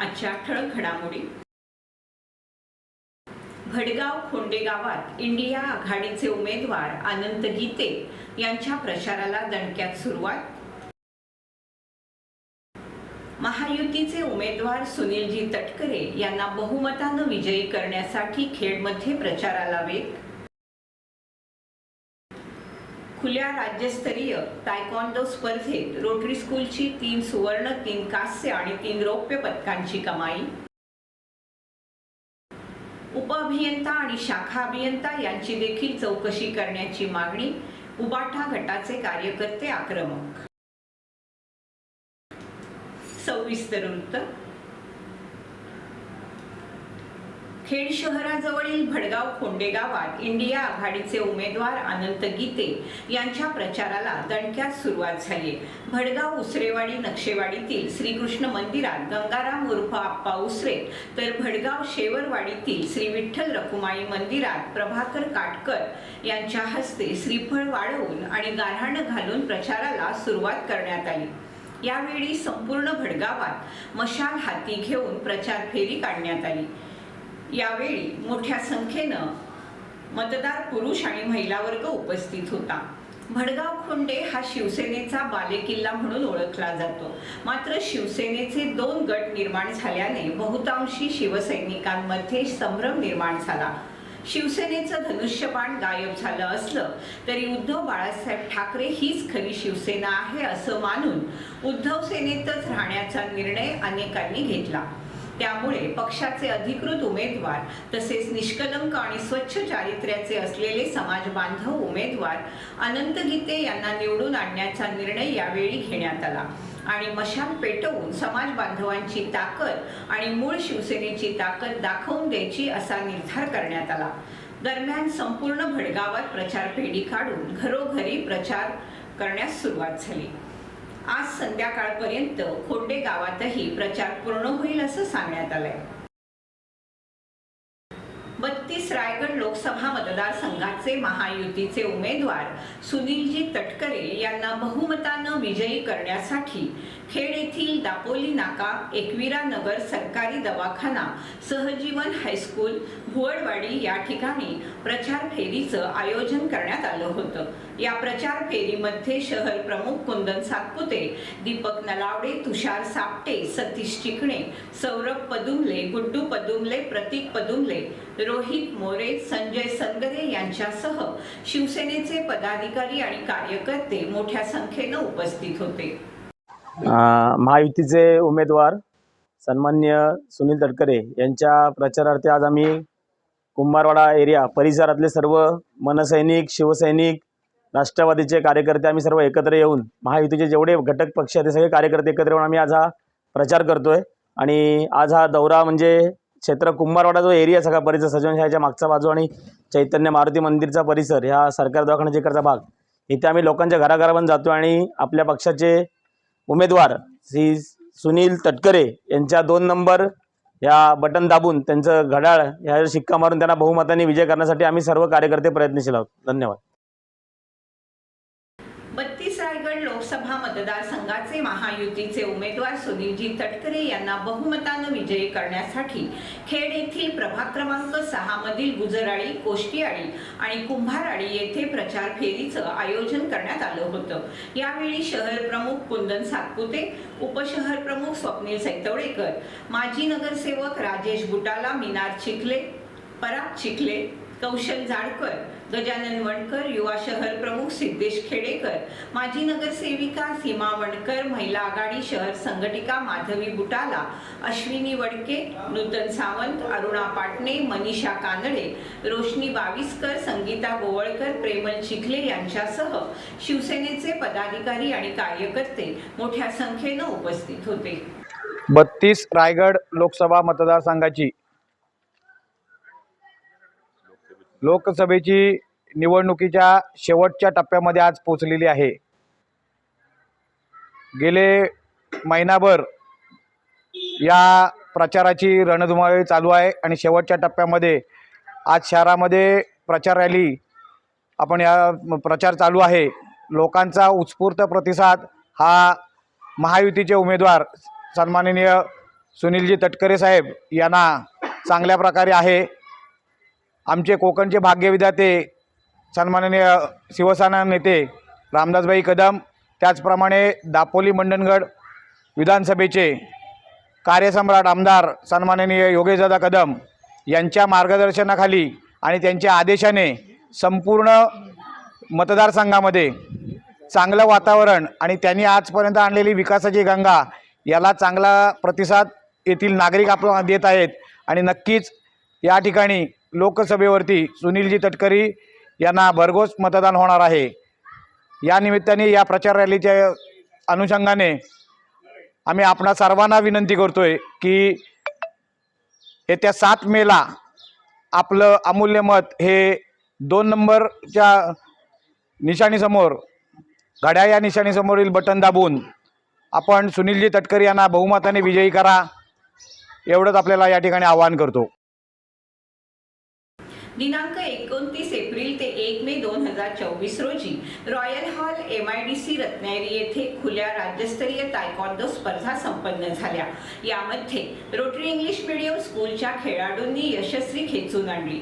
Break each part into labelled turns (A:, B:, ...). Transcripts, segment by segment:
A: आजच्या ठळक घडामोडी. भडगाव खोंडे गावात इंडिया आघाडीचे उमेदवार अनंत गीते यांच्या प्रचाराला दणक्यात सुरुवात. महायुतीचे उमेदवार सुनीलजी तटकरे यांना बहुमतानं विजयी करण्यासाठी खेडमध्ये प्रचाराला वेग खुल्या राज्यस्तरीय तायकॉन्डो स्पर्धेत रोटरी स्कूलची तीन सुवर्ण तीन कांस्य आणि तीन रौप्य पदकांची कमाई. उपअभियंता आणि शाखा अभियंता यांची देखील चौकशी करण्याची मागणी उबाठा गटाचे कार्यकर्ते आक्रमक. सविस्तर वृत्त खेड शहराजवळील भडगाव खोंडे गावात इंडिया आघाडीचे उमेदवार अनंत गीते यांच्या प्रचाराला दणक्यात सुरुवात झाली. भडगाव उसरेवाडी नक्षेवाडीतील श्रीकृष्ण मंदिरात गंगाराम उर्फ आप्पा उसरे तर भडगाव शेवरवाडीतील श्री विठ्ठल रखुमाई मंदिरात प्रभाकर काटकर यांच्या हस्ते श्रीफळ वाढवून आणि गारहाण घालून प्रचाराला सुरुवात करण्यात आली. यावेळी संपूर्ण भडगावात मशाल हाती घेऊन प्रचार फेरी काढण्यात आली. यावेळी मोठ्या संख्येनं मतदार पुरुष आणि महिला वर्ग उपस्थित होता. भडगाव खोंडे हा शिवसेनेचा बालेकिल्ला म्हणून ओळखला जातो. मात्र शिवसेनेचे दोन गट निर्माण झाल्याने बहुतांशी शिवसैनिकांमध्ये संभ्रम निर्माण झाला. शिवसेनेचं धनुष्यबाण गायब झालं असलं तरी उद्धव बाळासाहेब ठाकरे हीच खरी शिवसेना आहे असं मानून उद्धव सेनेतच राहण्याचा निर्णय अनेकांनी घेतला. त्यामुळे पक्षाचे अधिकृत उमेदवार तसेच निष्कलंक आणि स्वच्छ चारित्र्याचे असलेले समाज बांधव उमेदवार अनंत गीते यांना निवडून आणण्याचा निर्णय यावेळी घेण्यात आला. आणि मशाल पेटवून समाज बांधवांची ताकद आणि मूळ शिवसेनेची ताकद दाखवून द्यायची असा निर्धार करण्यात आला. दरम्यान संपूर्ण भडगावात प्रचार फेरी काढून घरोघरी प्रचार करण्यास सुरुवात झाली. आज संध्याकाळपर्यंत खोंडे गावातही प्रचार पूर्ण होईल असं सांगण्यात आलंय. बत्तीस रायगड लोकसभा मतदारसंघाचे महायुतीचे उमेदवार सुनीलजी तटकरे यांना बहुमतानं विजयी करण्यासाठी खेड येथील दापोली नाका एकविरा नगर सरकारी दवाखाना सहजीवन हायस्कूल भुवडवाडी या ठिकाणी प्रचार फेरीचं आयोजन करण्यात आलं होतं. या प्रचार फेरीमध्ये शहर प्रमुख कुंदन सातपुते दीपक नलावडे तुषार सापटे सतीश चिकणे सौरभ पदुमले गुड्डू पदुमले प्रतीक पदुमले रोहित मोरे संजय संगरे यांच्यासह शिवसेनेचे पदाधिकारी आणि कार्यकर्ते मोठ्या संख्येनं उपस्थित होते.
B: महायुतीचे उमेदवार सन्मान्य सुनील तटकरे यांच्या प्रचारार्थ आज आम्ही कुंभारवाडा एरिया परिसरातले सर्व मनसैनिक शिवसैनिक राष्ट्रवादीचे कार्यकर्ते आम्ही सर्व एकत्र येऊन महायुतीचे जेवढे घटक पक्ष आहेत ते सगळे कार्यकर्ते एकत्र येऊन आम्ही आज हा प्रचार करतो आहे आणि आज हा दौरा म्हणजे क्षेत्र कुंभारवाडा जो एरिया सगळा परिसर सजनशाहीच्या मागचा बाजू आणि चैतन्य मारुती मंदिरचा परिसर ह्या सरकार दवाखान्याच्या इकडचा भाग. इथे आम्ही लोकांच्या घराघरापर्यंत जातो आणि आपल्या पक्षाचे उमेदवार श्री सुनील तटकरे यांच्या दोन नंबर या बटन दाबून त्यांचं घड्याळ ह्या शिक्का मारून त्यांना बहुमताने विजय करण्यासाठी आम्ही सर्व कार्यकर्ते प्रयत्नशील आहोत. धन्यवाद
A: बत्तीस रायगड लोकसभा मतदारसंघाचे महायुतीचे उमेदवार सुनीलजी तटकरे यांना बहुमतानं विजयी करण्यासाठी खेड येथील प्रभाग क्रमांक सहा मधील गुजराळी कोष्टीआळी आणि कुंभाराळी येथे प्रचार फेरीचं आयोजन करण्यात आलं होतं. यावेळी शहर प्रमुख कुंदन सातपुते उपशहर प्रमुख स्वप्नील सैतवडेकर माजी नगरसेवक राजेश बुटाला मिनार चिखले पराग चिखले कौशल जाडकर गजानन वणकर युवा शहर प्रमुख सिद्धेश खेडेकर माजी नगरसेविका सीमा वणकर महिला आघाडी शहर संघटिका माधवी बुटाला अश्विनी वडके नूतन सावंत अरुणा पाटणे मनीषा कानडे रोशनी बाविस्कर संगीता गोवळकर प्रेमल चिखले यांच्यासह शिवसेनेचे पदाधिकारी आणि कार्यकर्ते मोठ्या संख्येनं उपस्थित होते.
C: बत्तीस रायगड लोकसभा मतदारसंघाची लोकसभेची निवडणुकीच्या शेवटच्या टप्प्यामध्ये आज पोचलेली आहे. गेले महिनाभर या प्रचाराची रणधुमाळी चालू आहे आणि शेवटच्या टप्प्यामध्ये आज शहरामध्ये प्रचार रॅली आपण या प्रचार चालू आहे. लोकांचा उत्स्फूर्त प्रतिसाद हा महायुतीचे उमेदवार सन्माननीय सुनीलजी तटकरे साहेब यांना चांगल्या प्रकारे आहे. आमचे कोकणचे भाग्यविधाते सन्माननीय शिवसेना नेते रामदासभाई कदम त्याचप्रमाणे दापोली मंडणगड विधानसभेचे कार्यसम्राट आमदार सन्माननीय योगेशदादा कदम यांच्या मार्गदर्शनाखाली आणि त्यांच्या आदेशाने संपूर्ण मतदारसंघामध्ये चांगलं वातावरण आणि त्यांनी आजपर्यंत आणलेली विकासाची गंगा याला चांगला प्रतिसाद येथील नागरिक आपण देत आहेत. आणि नक्कीच या ठिकाणी लोकसभेवरती सुनीलजी तटकरी यांना भरघोस मतदान होणार आहे. या निमित्ताने या प्रचार रॅलीच्या अनुषंगाने आम्ही आपणा सर्वांना विनंती करतो आहे की येत्या सात मेला आपलं अमूल्य मत हे दोन नंबरच्या निशाणीसमोर घड्या या निशाणीसमोरील बटन दाबून आपण सुनीलजी तटकरी यांना बहुमताने विजयी करा एवढंच आपल्याला या ठिकाणी आवाहन करतो.
A: दिनांक एकोणतीस एप्रिल ते एक मे दोन हजार चोवीस रोजी royal hall M I D C Ratnagiri येथे खुल्या राज्यस्तरीय तायकॉन्डो स्पर्धा संपन्न झाल्या. यामध्ये रोटरी इंग्लिश मीडियम स्कूलच्या खेळाडूंनी यशस्वी खेचून आणली.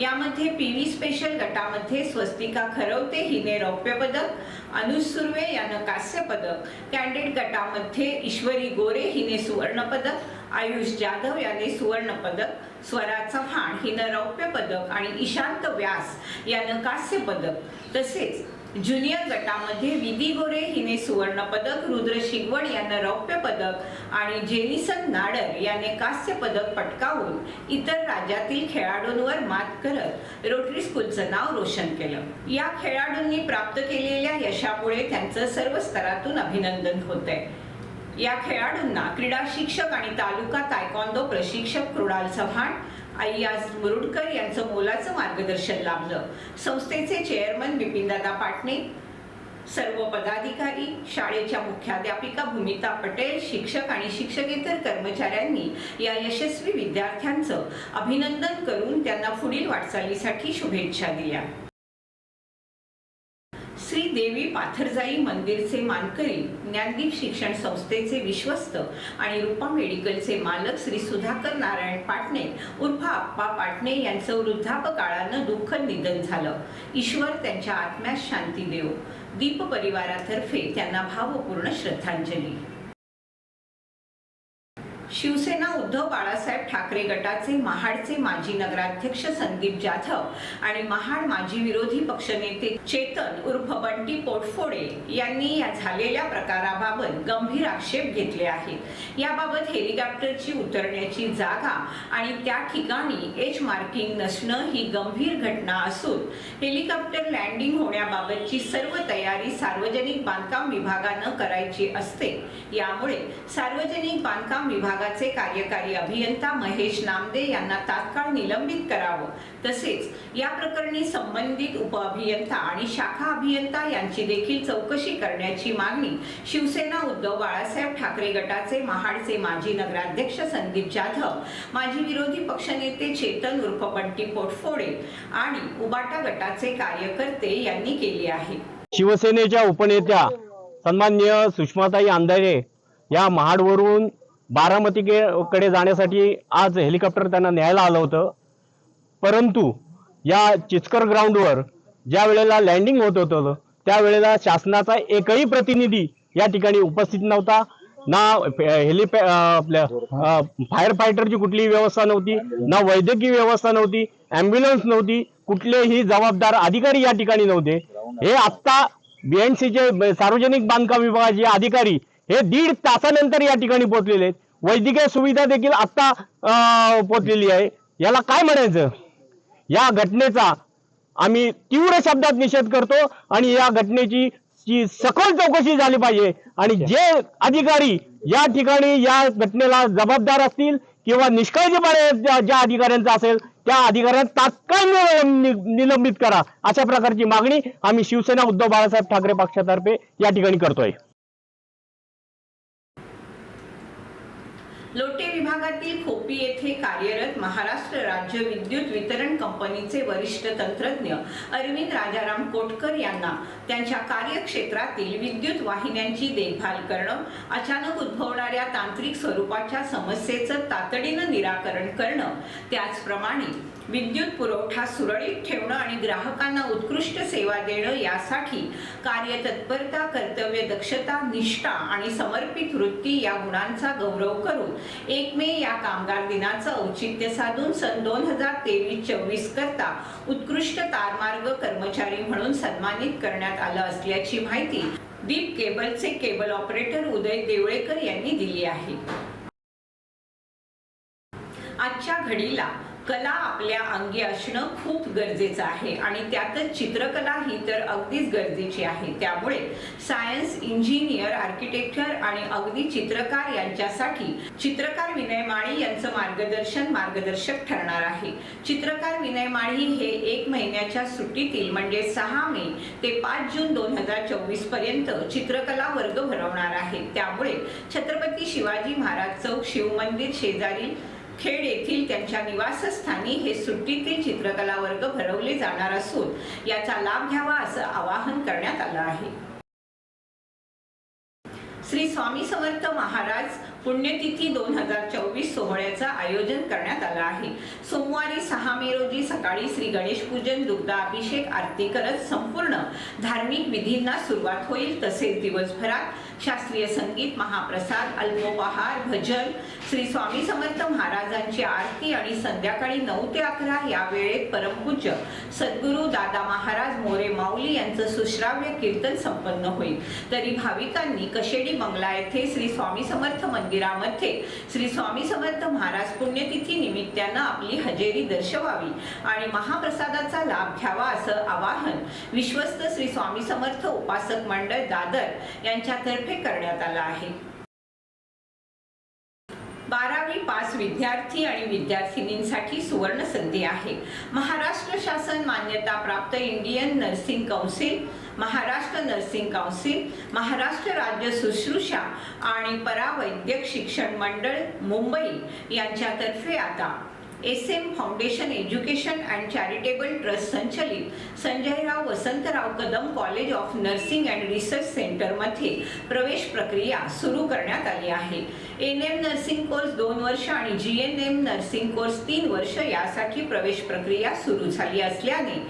A: यामध्ये पी व्ही स्पेशल गटामध्ये स्वस्तिका खरवते हिने रौप्य पदक अनुज सुर्वे यानं कांस्य पदक कॅन्डिड गटामध्ये ईश्वरी गोरे हिने सुवर्ण पदक आयुष जाधव याने सुवर्ण पदक स्वरा चव्हाण हिनं रौप्य पदक आणि ईशांत व्यास यानं कांस्य पदक. तसेच ज्युनियर गटामध्ये विधी गोरे हिने सुवर्ण पदक रुद्र शिगवण यानं रौप्य पदक आणि जेनिसन नाडर याने कांस्य पदक पटकावून इतर राज्यातील खेळाडूंवर मात करत रोटरी स्कूलचं नाव रोशन केलं. या खेळाडूंनी प्राप्त केलेल्या यशामुळे त्यांचं सर्व स्तरातून अभिनंदन होत आहे या खेळाडूंना क्रीडा शिक्षक आणि तालुका तायकॉन्दो प्रशिक्षक कृणाल चव्हाण अय्याज मुरुडकर यांचं मोलाचं मार्गदर्शन लाभलं. संस्थेचे चेअरमन बिपिनदादा पाटणे सर्व पदाधिकारी शाळेच्या मुख्याध्यापिका भूमिता पटेल शिक्षक आणि शिक्षकेतर कर्मचाऱ्यांनी या यशस्वी विद्यार्थ्यांचं अभिनंदन करून त्यांना पुढील वाटचालीसाठी शुभेच्छा दिल्या. श्री देवी पाथरजाई मंदिरचे मानकरी ज्ञानदीप शिक्षण संस्थेचे विश्वस्त आणि रूपा मेडिकलचे मालक श्री सुधाकर नारायण पाटणे उर्फ आप्पा पाटणे यांचं वृद्धापकाळानं दुःख निधन झालं. ईश्वर त्यांच्या आत्म्यास शांती देव. दीप परिवारातर्फे त्यांना भावपूर्ण श्रद्धांजली. शिवसेना उद्धव बाळासाहेब ठाकरे गटाचे महाडचे माजी नगराध्यक्ष संदीप जाधव आणि महाड माजी विरोधी पक्षनेते चेतन उर्फ बंटी पोटफोडे यांनी या झालेल्या प्रकाराबाबत गंभीर आक्षेप घेतले आहेत. याबाबत हेलिकॉप्टरची उतरण्याची जागा आणि त्या ठिकाणी एच मार्किंग नसणं ही गंभीर घटना असून हेलिकॉप्टर लँडिंग होण्याबाबतची सर्व तयारी सार्वजनिक बांधकाम विभागानं करायची असते. यामुळे सार्वजनिक बांधकाम विभागा विभागाचे कार्यकारी अभियंता महेश नामदे यांना तात्काळ निलंबित करावं. तसेच या प्रकरणी संबंधित उपअभियंता आणि शाखा अभियंता यांची देखील चौकशी करण्याची मागणी शिवसेना उद्धव बाळासाहेब ठाकरे गटाचे महाडचे माजी नगराध्यक्ष संदीप जाधव माजी विरोधी पक्षनेते चेतन उर्फ बंटी पोटफोडे आणि उबाटा गटाचे कार्यकर्ते यांनी केली आहे.
D: शिवसेनेच्या उपनेत्या सन्मान्य सुषमाताई अंधारे या महाडवरून बारामतीकडे जाण्यासाठी आज हेलिकॉप्टर त्यांना न्यायला आलं होतं. परंतु या चिचकर ग्राउंडवर ज्या वेळेला लँडिंग होत होतं त्यावेळेला शासनाचा एकही प्रतिनिधी या ठिकाणी उपस्थित नव्हता. ना हेलिपॅ आपल्या फायर फायटरची कुठलीही व्यवस्था नव्हती ना वैद्यकीय व्यवस्था नव्हती ॲम्ब्युलन्स नव्हती कुठलेही जबाबदार अधिकारी या ठिकाणी नव्हते. हे आत्ता बीएनसीचे सार्वजनिक बांधकाम विभागाचे अधिकारी हे दीड तासानंतर या ठिकाणी पोहोचलेले आहेत. वैद्यकीय सुविधा देखील आत्ता पोहोचलेली आहे. याला काय म्हणायचं? या घटनेचा आम्ही तीव्र शब्दात निषेध करतो आणि या घटनेची सखोल चौकशी झाली पाहिजे. आणि जे अधिकारी या ठिकाणी या घटनेला जबाबदार असतील किंवा निष्काळजीपणे ज्या ज्या अधिकाऱ्यांचा असेल त्या अधिकाऱ्यांना तात्काळ निलंबित करा. अशा प्रकारची मागणी आम्ही शिवसेना उद्धव बाळासाहेब ठाकरे पक्षातर्फे या ठिकाणी करतोय.
A: लोटे विभागातील खोपी येथे कार्यरत महाराष्ट्र राज्य विद्युत वितरण कंपनीचे वरिष्ठ तंत्रज्ञ अरविंद राजाराम कोटकर यांना त्यांच्या कार्यक्षेत्रातील विद्युत वाहिन्यांची देखभाल करणं अचानक उद्भवणाऱ्या तांत्रिक स्वरूपाच्या समस्येचं तातडीनं निराकरण करणं त्याचप्रमाणे विद्युत पुरवठा सुरळीत ठेवणं आणि ग्राहकांना उत्कृष्ट सेवा देणं यासाठी कार्यतत्परता कर्तव्य दक्षता निष्ठा आणि समर्पित वृत्ती या गुणांचा गौरव करून एक मे या कामगार दिनाचं औचित्य साधून सन दोन हजार तेवीस चोवीस करता उत्कृष्ट तारमार्ग कर्मचारी म्हणून सन्मानित करण्यात आलं असल्याची माहिती दीप केबलचे केबल ऑपरेटर उदय देवळेकर यांनी दिली आहे. घडीला कला आपल्या अंगी असणं खूप गरजेचं आहे. आणि त्यातच चित्रकला ही तर अगदीच गरजेची आहे. त्यामुळे सायन्स इंजिनियर आर्किटेक्चर आणि अगदी चित्रकार यांच्यासाठी चित्रकार विनय माळी यांचं मार्गदर्शन मार्गदर्शक ठरणार आहे. चित्रकार विनय माळी हे एक महिन्याच्या सुट्टीतील म्हणजे सहा मे ते पाच जून दोन हजार चोवीसपर्यंत चित्रकला वर्ग भरवणार आहे. त्यामुळे छत्रपती शिवाजी महाराज चौक शिवमंदिर शेजारी खेड येथील त्यांच्या निवासस्थानी हे सुट्टीतील चित्रकला वर्ग भरवले जाणार असून याचा लाभ घ्यावा असं आवाहन करण्यात आलं आहे. श्री स्वामी समर्थ महाराज पुण्यतिथी दोन हजार चोवीस सोहळ्याचं आयोजन करण्यात आलं आहे. सोमवारी सहा मे रोजी सकाळी श्री गणेश पूजन दुग्धाभिषेक आरती करत संपूर्ण धार्मिक विधींना सुरुवात होईल तसेच दिवसभरात शास्त्रीय संगीत महाप्रसाद अल्पोपहार भजन श्री स्वामी समर्थ महाराजांची आरती आणि संध्याकाळी नऊ ते अकरा या वेळेत परमपूज्य सद्गुरू दादा महाराज मोरे माऊली यांचं सुश्राव्य कीर्तन संपन्न होईल. तरी भाविकांनी कशेडी बंगला येथे श्री स्वामी समर्थ मंदिरामध्ये श्री स्वामी समर्थ महाराज पुण्यतिथी निमित्तानं आपली हजेरी दर्शवावी आणि महाप्रसादाचा लाभ घ्यावा असं आवाहन विश्वस्त श्री स्वामी समर्थ उपासक मंडळ दादर यांच्यातर्फे करण्यात आलं आहे. बारावी पास विद्यार्थी आणि विद्यार्थिनींसाठी सुवर्ण संधी आहे. महाराष्ट्र शासन मान्यता प्राप्त Indian nursing council Maharashtra nursing council Maharashtra राज्य शुश्रूषा आणि परावैद्यक शिक्षण मंडळ मुंबई यांच्यातर्फे आता S M foundation education and charitable trust संचलित Sanjayrao Vasantrao Kadam college of nursing and research सेंटरमध्ये प्रवेश प्रक्रिया सुरू करण्यात आली आहे. एन एम नर्सिंग कोर्स दोन वर्ष आणि G N M nursing course तीन वर्ष यासाठी प्रवेश प्रक्रिया सुरू झाली असल्याने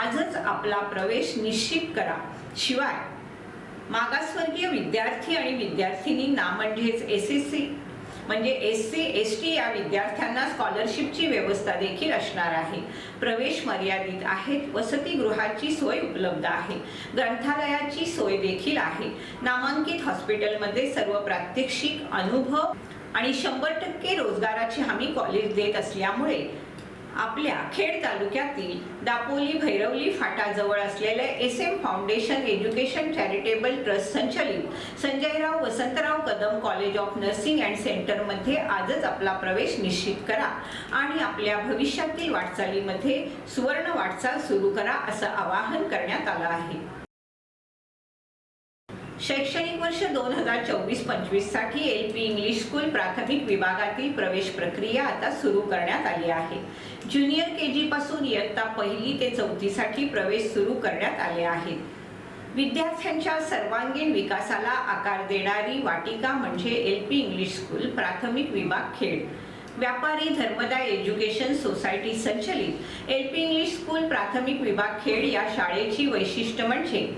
A: आजच आपला प्रवेश निश्चित करा. शिवाय मागासवर्गीय विद्यार्थी आणि विद्यार्थिनींना म्हणजेच एस एस सी म्हणजे एस सी एस टी या विद्यार्थ्यांना स्कॉलरशिपची व्यवस्था देखील असणार आहे. प्रवेश मर्यादित आहेत वसतिगृहाची सोय उपलब्ध आहे ग्रंथालयाची सोय देखील आहे. नामांकित हॉस्पिटलमध्ये सर्व प्रात्यक्षिक अनुभव आणि शंभर टक्के रोजगाराची हमी कॉलेज देत असल्यामुळे आपल्या खेड तालुक्यातील दापोली भैरवली फाटाजवळ असलेले S M foundation education charitable trust संचलित Sanjayrao Vasantrao Kadam college of nursing and सेंटरमध्ये आजच आपला प्रवेश निश्चित करा आणि आपल्या भविष्यातील वाटचालीमध्ये सुवर्ण वाटचाल सुरू करा असं आवाहन करण्यात आलं आहे. शैक्षणिक वर्ष दोन हजार चोवीस पंचवीससाठी एल पी इंग्लिश स्कूल प्राथमिक विभागातील प्रवेश प्रक्रिया आता सुरू करण्यात आली आहे. ज्युनियर के जी पासून इयत्ता पहिली ते चौथीसाठी प्रवेश सुरू करण्यात आले आहेत. विद्यार्थ्यांच्या सर्वांगीण विकासाला आकार देणारी वाटिका म्हणजे एल पी इंग्लिश स्कूल प्राथमिक विभाग खेड व्यापारी धर्मदा एज्युकेशन सोसायटी संचलित एल पी इंग्लिश स्कूल प्राथमिक विभाग खेड या शाळेची वैशिष्ट्य म्हणजे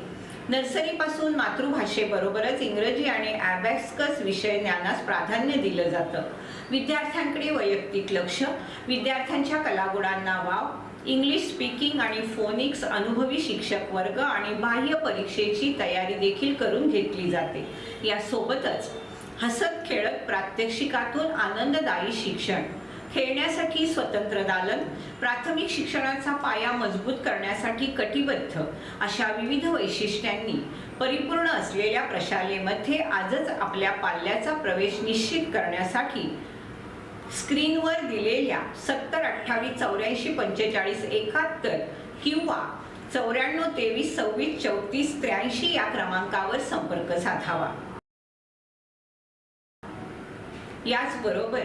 A: नर्सरीपासून मातृभाषेबरोबरच इंग्रजी आणि ॲबॅस्कस विषय ज्ञानास प्राधान्य दिलं जातं. विद्यार्थ्यांकडे वैयक्तिक लक्ष विद्यार्थ्यांच्या कलागुणांना वाव इंग्लिश स्पीकिंग आणि फोनिक्स अनुभवी शिक्षक वर्ग आणि बाह्य परीक्षेची तयारी देखील करून घेतली जाते. यासोबतच हसत खेळत प्रात्यक्षिकातून आनंददायी शिक्षण. खेळण्यासाठी स्वतंत्र दालन प्राथमिक शिक्षणाचा पाया मजबूत करण्यासाठी कटिबद्ध अशा विविध वैशिष्ट्यांनी परिपूर्ण असलेल्या प्रशालेमध्ये आजच आपल्या पाल्याचा प्रवेश निश्चित करण्यासाठी स्क्रीनवर दिलेल्या सत्तर अठ्ठावीस चौऱ्याऐंशी पंचेचाळीस एकाहत्तर किंवा चौऱ्याण्णव तेवीस सव्वीस चौतीस त्र्याऐंशी या क्रमांकावर संपर्क साधावा. याचबरोबर